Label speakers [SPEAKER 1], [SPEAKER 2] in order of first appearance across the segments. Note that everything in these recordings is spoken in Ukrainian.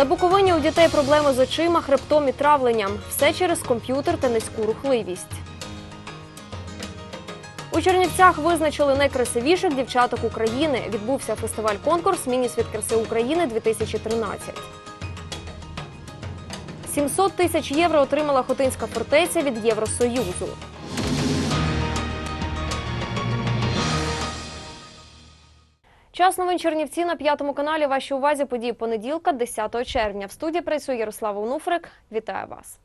[SPEAKER 1] На Буковині у дітей проблеми з очима, хребтом і травленням. Все через комп'ютер та низьку рухливість. У Чернівцях визначили найкрасивіших дівчаток України. Відбувся фестиваль-конкурс Мінісвіт краси України 2013. 700 тисяч євро отримала Хотинська фортеця від Євросоюзу. Час новин Чернівці на п'ятому каналі. Вашій увазі події понеділка, 10 червня. В студії працює Ярослава Онуфрик. Вітаю вас.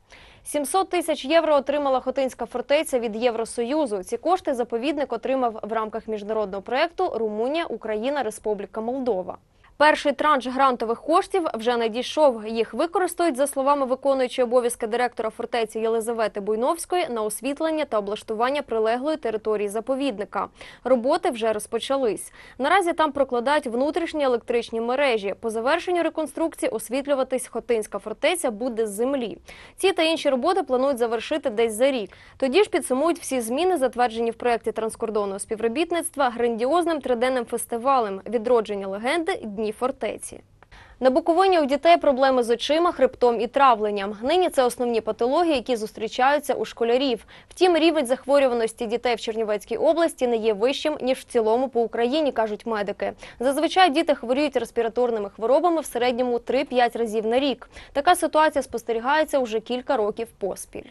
[SPEAKER 1] 700 тисяч євро отримала Хотинська фортеця від Євросоюзу. Ці кошти заповідник отримав в рамках міжнародного проєкту Румунія, Україна, Республіка Молдова. Перший транш грантових коштів вже надійшов. Їх використають, за словами виконуючої обов'язки директора фортеці Єлизавети Буйновської, на освітлення та облаштування прилеглої території заповідника. Роботи вже розпочались. Наразі там прокладають внутрішні електричні мережі. По завершенню реконструкції освітлюватись Хотинська фортеця буде з землі. Ці та інші роботи планують завершити десь за рік. Тоді ж підсумують всі зміни, затверджені в проєкті транскордонного співробітництва, грандіозним триденним фестивалем відродження легенди Дні фортеці. На Буковині у дітей проблеми з очима, хребтом і травленням. Нині це основні патології, які зустрічаються у школярів. Втім, рівень захворюваності дітей в Чернівецькій області не є вищим ніж в цілому по Україні, кажуть медики. Зазвичай діти хворіють респіраторними хворобами в середньому 3-5 разів на рік. Така ситуація спостерігається уже кілька років поспіль.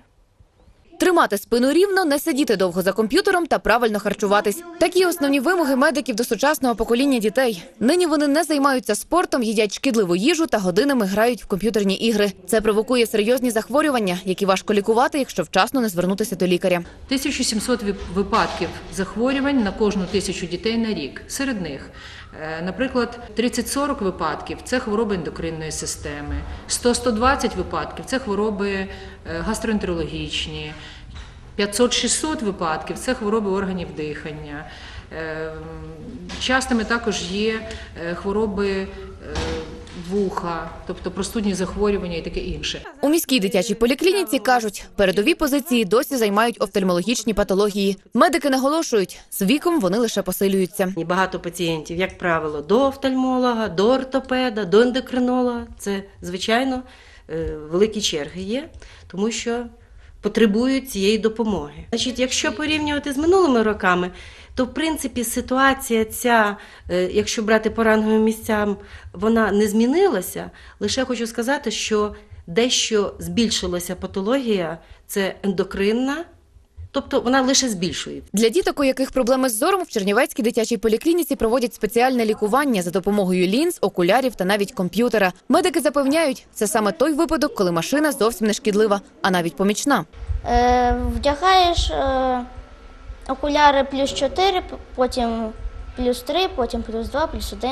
[SPEAKER 2] Тримати спину рівно, не сидіти довго за комп'ютером та правильно харчуватись. Такі основні вимоги медиків до сучасного покоління дітей. Нині вони не займаються спортом, їдять шкідливу їжу та годинами грають в комп'ютерні ігри. Це провокує серйозні захворювання, які важко лікувати, якщо вчасно не звернутися до лікаря.
[SPEAKER 3] 1700 вип- випадків захворювань на кожну тисячу дітей на рік. Серед них, наприклад, 30-40 випадків це хвороби ендокринної системи, 100-120 випадків це хвороби е, гастроентерологічні, 500-600 випадків це хвороби органів дихання. Е, Частими також є е, хвороби е, вуха, тобто простудні захворювання і таке інше.
[SPEAKER 2] У міській дитячій поліклініці кажуть, передові позиції досі займають офтальмологічні патології. Медики наголошують, з віком вони лише посилюються.
[SPEAKER 4] Багато пацієнтів, як правило, до офтальмолога, до ортопеда, до ендокринолога. Це, звичайно, е, великі черги є, тому що потребують цієї допомоги. Значить, якщо порівнювати з минулими роками, то в принципі ситуація ця, е, якщо брати по ранговим місцям, вона не змінилася. Лише хочу сказати, що дещо збільшилася патологія, це ендокринна, тобто вона лише збільшується.
[SPEAKER 2] Для діток, у яких проблеми з зором, в Чернівецькій дитячій поліклініці проводять спеціальне лікування за допомогою лінз, окулярів та навіть комп'ютера. Медики запевняють, це саме той випадок, коли машина зовсім не шкідлива, а навіть помічна.
[SPEAKER 5] Е, вдягаєш е, окуляри плюс 4, потім плюс 3, потім плюс 2, плюс 1.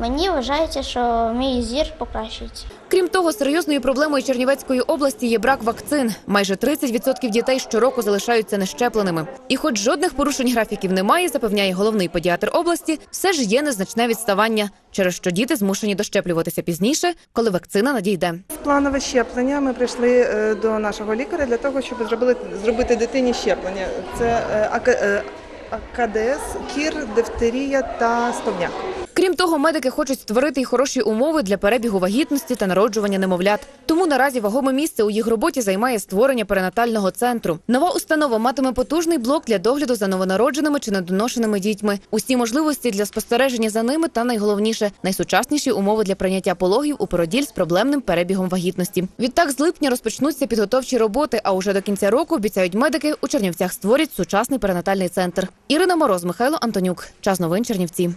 [SPEAKER 5] Мені вважається, що мій зір покращується.
[SPEAKER 2] Крім того, серйозною проблемою Чернівецької області є брак вакцин. Майже 30% дітей щороку залишаються нещепленими. І, хоч жодних порушень графіків немає, запевняє головний педіатр області, все ж є незначне відставання, через що діти змушені дощеплюватися пізніше, коли вакцина надійде.
[SPEAKER 6] Планове щеплення. Ми прийшли е, до нашого лікаря для того, щоб зробили зробити дитині щеплення. Це е, е, АКДС, кір, дифтерія та стовняк.
[SPEAKER 2] Крім того, медики хочуть створити й хороші умови для перебігу вагітності та народжування немовлят. Тому наразі вагоме місце у їх роботі займає створення перинатального центру. Нова установа матиме потужний блок для догляду за новонародженими чи недоношеними дітьми. Усі можливості для спостереження за ними та найголовніше найсучасніші умови для прийняття пологів у породіль з проблемним перебігом вагітності. Відтак з липня розпочнуться підготовчі роботи. А уже до кінця року обіцяють медики у Чернівцях створять сучасний перинатальний центр. Ірина Мороз, Михайло Антонюк. Час новин Чернівці.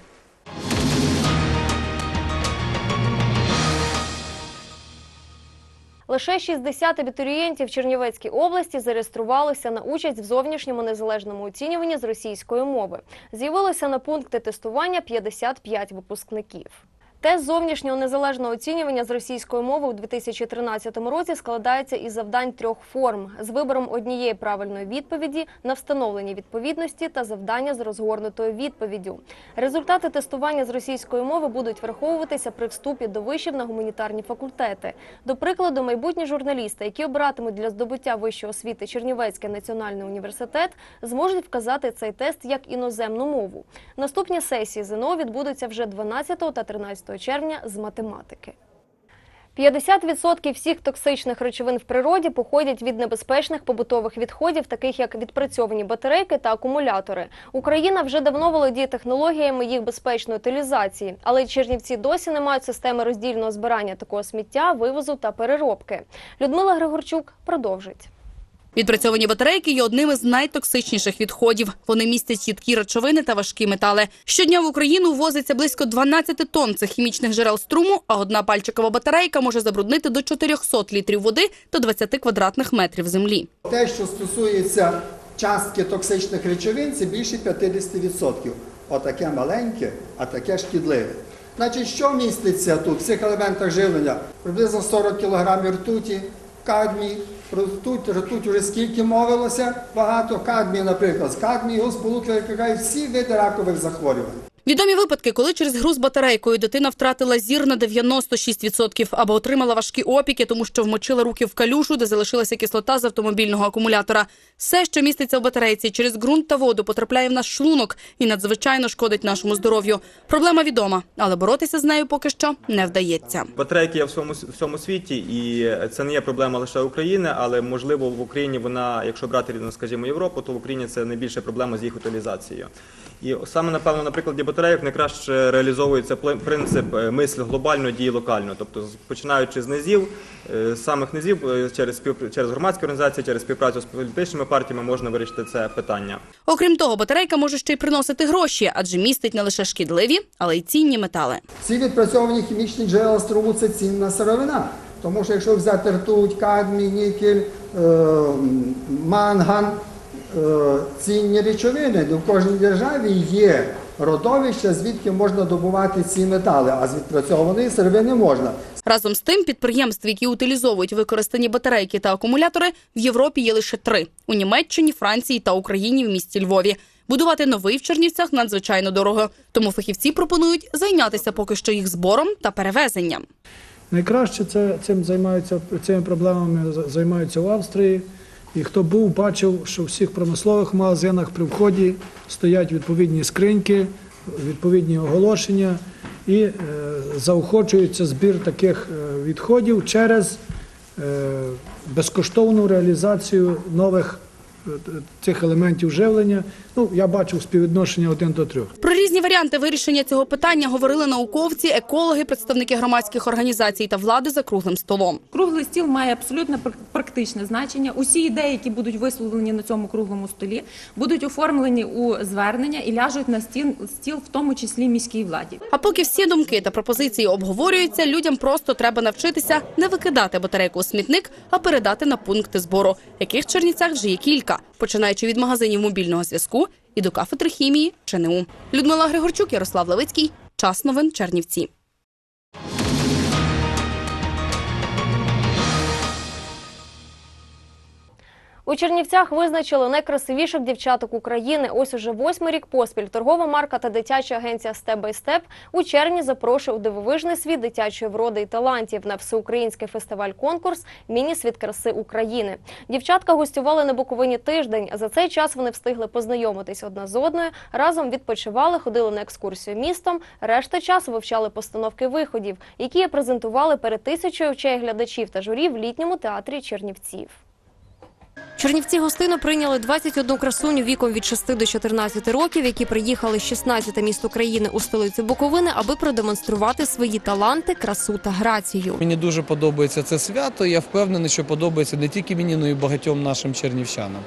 [SPEAKER 1] Лише 60 абітурієнтів Чернівецькій області зареєструвалися на участь в зовнішньому незалежному оцінюванні з російської мови. З'явилося на пункти тестування 55 випускників. Тест зовнішнього незалежного оцінювання з російської мови у 2013 році складається із завдань трьох форм з вибором однієї правильної відповіді на встановлення відповідності та завдання з розгорнутою відповіддю. Результати тестування з російської мови будуть враховуватися при вступі до вишів на гуманітарні факультети. До прикладу, майбутні журналісти, які обиратимуть для здобуття вищої освіти Чернівецький національний університет, зможуть вказати цей тест як іноземну мову. Наступні сесії ЗНО відбудуться вже 12 та 13 червня з математики. 50% всіх токсичних речовин в природі походять від небезпечних побутових відходів, таких як відпрацьовані батарейки та акумулятори. Україна вже давно володіє технологіями їх безпечної утилізації, але Чернівці досі не мають системи роздільного збирання такого сміття, вивозу та переробки. Людмила Григорчук продовжить.
[SPEAKER 7] Відпрацьовані батарейки є одним із найтоксичніших відходів. Вони містять їдкі речовини та важкі метали. Щодня в Україну ввозиться близько 12 тонн цих хімічних джерел струму, а одна пальчикова батарейка може забруднити до 400 літрів води та 20 квадратних метрів землі.
[SPEAKER 8] Те, що стосується частки токсичних речовин, це більше 50%. Отаке маленьке, а таке шкідливе. Значить, що міститься тут в цих елементах живлення? Приблизно 40 кг ртуті, кадмій. Про ртуть, ртуть уже скільки мовилося, багато кадмію, наприклад, з кадмію його викликають всі види ракових захворювань.
[SPEAKER 7] Відомі випадки, коли через гру з батарейкою дитина втратила зір на 96% або отримала важкі опіки, тому що вмочила руки в калюжу, де залишилася кислота з автомобільного акумулятора. Все, що міститься в батарейці, через ґрунт та воду потрапляє в наш шлунок і надзвичайно шкодить нашому здоров'ю. Проблема відома, але боротися з нею поки що не вдається.
[SPEAKER 9] Батарейки є в всьому, всьому світі, і це не є проблема лише України, але можливо в Україні вона, якщо брати скажімо, Європу, то в Україні це найбільша проблема з їх утилізацією. І саме напевно на прикладі батарейок найкраще реалізовується принцип е, мисль глобально дії локально. Тобто, починаючи з низів, е, з самих низів е, через спів- через громадські організації, через співпрацю з політичними партіями можна вирішити це питання.
[SPEAKER 7] Окрім того, батарейка може ще й приносити гроші, адже містить не лише шкідливі, але й цінні метали.
[SPEAKER 8] Ці відпрацьовані хімічні джерела струму це цінна сировина. Тому що якщо взяти ртуть, кадмій, нікель, е, манган, цінні речовини, де в кожній державі є родовища, звідки можна добувати ці метали, а з відпрацьованої сировини можна.
[SPEAKER 7] Разом з тим, підприємств, які утилізовують використані батарейки та акумулятори, в Європі є лише три: у Німеччині, Франції та Україні в місті Львові. Будувати новий в Чернівцях надзвичайно дорого, тому фахівці пропонують зайнятися поки що їх збором та перевезенням.
[SPEAKER 10] Найкраще це цим займаються цими проблемами займаються в Австрії. І хто був, бачив, що в всіх промислових магазинах при вході стоять відповідні скриньки, відповідні оголошення і е, заохочується збір таких е, відходів через е, безкоштовну реалізацію нових цих елементів живлення. Ну, я бачив співвідношення один до трьох.
[SPEAKER 7] Про різні варіанти вирішення цього питання говорили науковці, екологи, представники громадських організацій та влади за круглим столом.
[SPEAKER 11] Круглий стіл має абсолютно пр- практичне значення. Усі ідеї, які будуть висловлені на цьому круглому столі, будуть оформлені у звернення і ляжуть на стіл, стіл в тому числі міській владі.
[SPEAKER 7] А поки всі думки та пропозиції обговорюються, людям просто треба навчитися не викидати батарейку у смітник, а передати на пункти збору, яких в Чернівцях вже є кілька, починаючи від магазинів мобільного зв'язку і до кафедри хімії ЧНУ. Людмила Григорчук, Ярослав Левицький. Час новин Чернівці.
[SPEAKER 1] У Чернівцях визначили найкрасивіших дівчаток України. Ось уже восьмий рік поспіль. Торгова марка та дитяча агенція Step by Step у червні запрошує у дивовижний світ дитячої вроди і талантів на всеукраїнський фестиваль-конкурс Міні-світ краси України. Дівчатка гостювали на Буковині тиждень. За цей час вони встигли познайомитись одна з одною, разом відпочивали, ходили на екскурсію містом. Решта часу вивчали постановки виходів, які презентували перед тисячою очей глядачів та журі в літньому театрі Чернівців. Чернівці гостину прийняли 21 красуню віком від 6 до 14 років, які приїхали з 16 міст України у столицю Буковини, аби продемонструвати свої таланти, красу та грацію.
[SPEAKER 12] Мені дуже подобається це свято. Я впевнений, що подобається не тільки мені, але й багатьом нашим чернівчанам.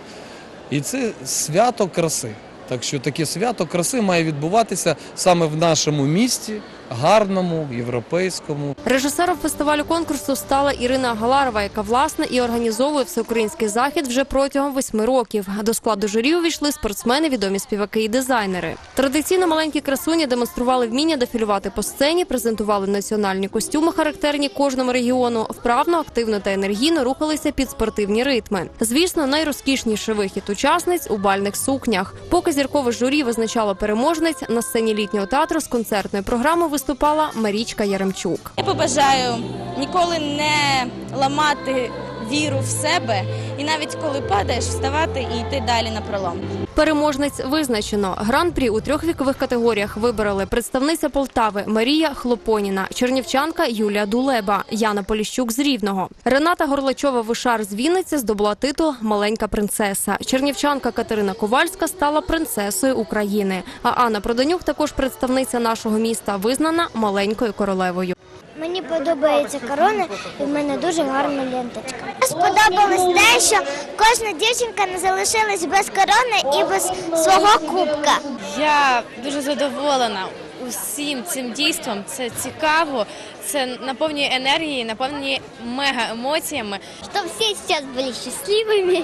[SPEAKER 12] І це свято краси. Так що таке свято краси має відбуватися саме в нашому місті, гарному, європейському.
[SPEAKER 1] Режисером фестивалю конкурсу стала Ірина Галарова, яка власне і організовує всеукраїнський захід вже протягом восьми років. До складу журі увійшли спортсмени, відомі співаки і дизайнери. Традиційно маленькі красуні демонстрували вміння дефілювати по сцені, презентували національні костюми, характерні кожному регіону. Вправно, активно та енергійно рухалися під спортивні ритми. Звісно, найрозкішніший вихід учасниць у бальних сукнях. Поки зіркове журі визначало переможниць на сцені літнього театру з концертною програмою виступала Марічка Яремчук.
[SPEAKER 13] Я побажаю ніколи не ламати віру в себе, і навіть коли падаєш, вставати і йти далі на пролом.
[SPEAKER 1] Переможець визначено. Гран-прі у трьох вікових категоріях вибрали представниця Полтави Марія Хлопоніна, чернівчанка Юлія Дулеба, Яна Поліщук з Рівного. Рената Горлачова Вишар з Вінниці здобула титул Маленька принцеса. Чернівчанка Катерина Ковальська стала принцесою України. А Анна Проданюк, також представниця нашого міста, визнана маленькою королевою.
[SPEAKER 5] Мені подобається корона, і в мене дуже гарна ленточка. Сподобалось те, що кожна дівчинка не залишилась без корони і без свого кубка.
[SPEAKER 13] Я дуже задоволена усім цим дійством. Це цікаво, це наповнює енергією, наповнює мега емоціями.
[SPEAKER 5] Щоб всі зараз були щасливими.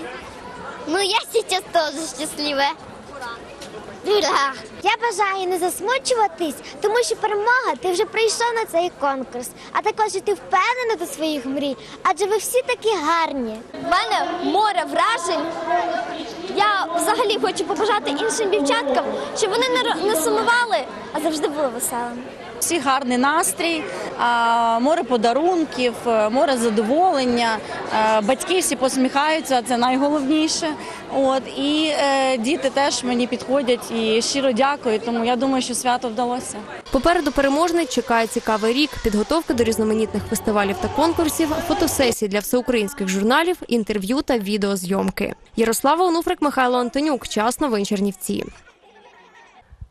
[SPEAKER 5] Ну, я зараз теж щаслива. Я бажаю не засмучуватись, тому що перемога ти вже прийшов на цей конкурс, а також і ти впевнена до своїх мрій, адже ви всі такі гарні. У мене море вражень. Я взагалі хочу побажати іншим дівчаткам, щоб вони не сумували, а завжди були веселими.
[SPEAKER 13] Всі гарний настрій, море подарунків, е, море задоволення. е, Батьки всі посміхаються, це найголовніше. От і е, діти теж мені підходять і щиро дякую. Тому я думаю, що свято вдалося.
[SPEAKER 1] Попереду переможниць чекає цікавий рік, підготовка до різноманітних фестивалів та конкурсів, фотосесії для всеукраїнських журналів, інтерв'ю та відеозйомки. Ярослава Онуфрик, Михайло Антонюк. Час новин Чернівці.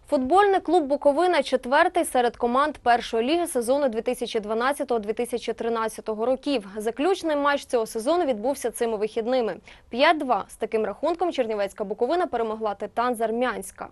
[SPEAKER 1] Футбольний клуб Буковина четвертий серед команд першої ліги сезону 2012-2013 років. Заключний матч цього сезону відбувся цими вихідними. 5-2. З таким рахунком Чернівецька Буковина перемогла Титан з Армянська.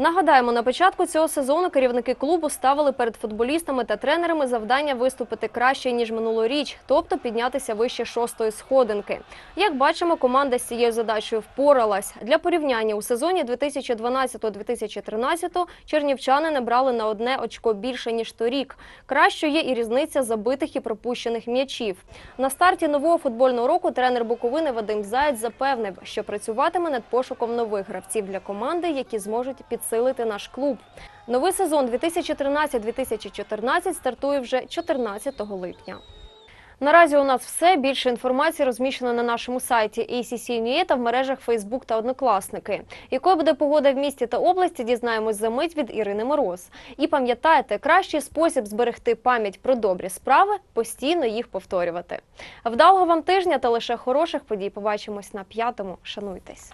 [SPEAKER 1] Нагадаємо, на початку цього сезону керівники клубу ставили перед футболістами та тренерами завдання виступити краще ніж минулоріч, тобто піднятися вище шостої сходинки. Як бачимо, команда з цією задачею впоралась. Для порівняння у сезоні 2012-2013 чернівчани не брали на одне очко більше ніж торік. Кращою є і різниця забитих і пропущених м'ячів. На старті нового футбольного року тренер Буковини Вадим Заєць запевнив, що працюватиме над пошуком нових гравців для команди, які зможуть підсилити наш клуб. Новий сезон 2013-2014 стартує вже 14 липня. Наразі у нас все. Більше інформації розміщено на нашому сайті ACC.NUA та в мережах Facebook та Однокласники. Якою буде погода в місті та області, дізнаємось за мить від Ірини Мороз. І пам'ятайте, кращий спосіб зберегти пам'ять про добрі справи – постійно їх повторювати. Вдалого вам тижня та лише хороших подій. Побачимось на п'ятому. Шануйтесь.